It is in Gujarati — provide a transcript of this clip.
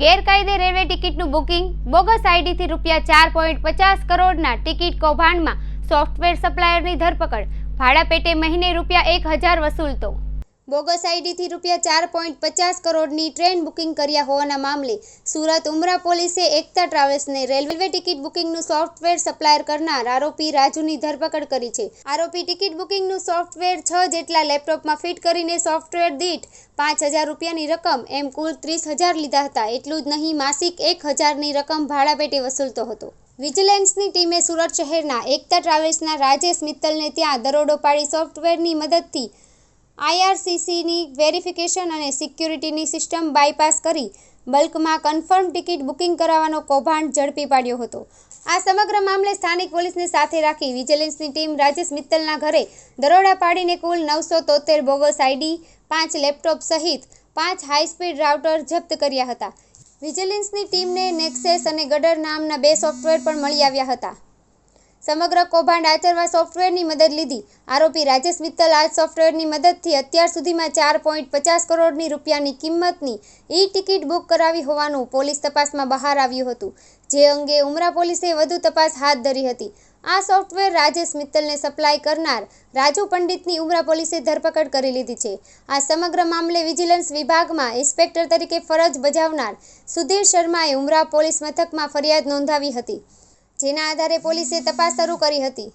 ગેરકાયદે રેલવે ટિકિટનું બુકિંગ. બોગસ આઈડીથી રૂપિયા ચાર પોઈન્ટ પચાસ કરોડના ટિકિટ કૌભાંડમાં સોફ્ટવેર સપ્લાયરની ધરપકડ. ભાડા પેટે મહિને રૂપિયા એક હજાર વસૂલતો. બોગસ આઈડીથી રૂપિયા ચાર પોઈન્ટ પચાસ કરોડની ટ્રેન બુકિંગ કર્યા હોવાના મામલે સુરત ઉમરા પોલીસે એકતા ટ્રાવેલ્સને રેલવે ટિકિટ બુકિંગનું સોફ્ટવેર સપ્લાયર કરનાર આરોપી રાજુની ધરપકડ કરી છે. આરોપી ટિકિટ બુકિંગનું સોફ્ટવેર છ જેટલા લેપટોપમાં ફિટ કરીને સોફ્ટવેર દીઠ પાંચ હજાર રૂપિયાની રકમ એમ કુલ ત્રીસ હજાર લીધા હતા. એટલું જ નહીં, માસિક એક હજારની રકમ ભાડા પેટે વસૂલતો હતો. વિજિલન્સની ટીમે સુરત શહેરના એકતા ટ્રાવેલ્સના રાજેશ મિત્તલને ત્યાં દરોડો પાડી સોફ્ટવેરની મદદથી આઈઆરસીસીની વેરિફિકેશન અને સિક્યુરિટીની સિસ્ટમ બાયપાસ કરી બલ્કમાં કન્ફર્મ ટિકિટ બુકિંગ કરાવવાનો કૌભાંડ ઝડપી પાડ્યો હતો. આ સમગ્ર મામલે સ્થાનિક પોલીસને સાથે રાખી વિજિલન્સની ટીમ રાજેશ મિત્તલના ઘરે દરોડા પાડીને કુલ નવસો તોતેર બોગસ આઈડી, પાંચ લેપટોપ સહિત પાંચ હાઈસ્પીડ રાઉટર જપ્ત કર્યા હતા. વિજિલન્સની ટીમને નેક્સેસ અને ગડર નામના બે સોફ્ટવેર પણ મળી આવ્યા હતા. સમગ્ર કૌભાંડ આચરવા સોફ્ટવેરની મદદ લીધી. આરોપી રાજેશ મિત્તલ આ સોફ્ટવેરની મદદથી અત્યાર સુધીમાં ચાર પોઈન્ટ પચાસ કરોડની રૂપિયાની કિંમતની ઈ ટિકિટ બુક કરાવી હોવાનું પોલીસ તપાસમાં બહાર આવ્યું હતું, જે અંગે ઉમરા પોલીસે વધુ તપાસ હાથ ધરી હતી. આ સોફ્ટવેર રાજેશ મિત્તલને સપ્લાય કરનાર રાજુ પંડિતની ઉમરા પોલીસે ધરપકડ કરી લીધી છે. આ સમગ્ર મામલે વિજિલન્સ વિભાગમાં ઇન્સ્પેક્ટર તરીકે ફરજ બજાવનાર સુધીર શર્માએ ઉમરા પોલીસ મથકમાં ફરિયાદ નોંધાવી હતી. જેના આધારે પોલીસે તપાસ શરૂ કરી હતી.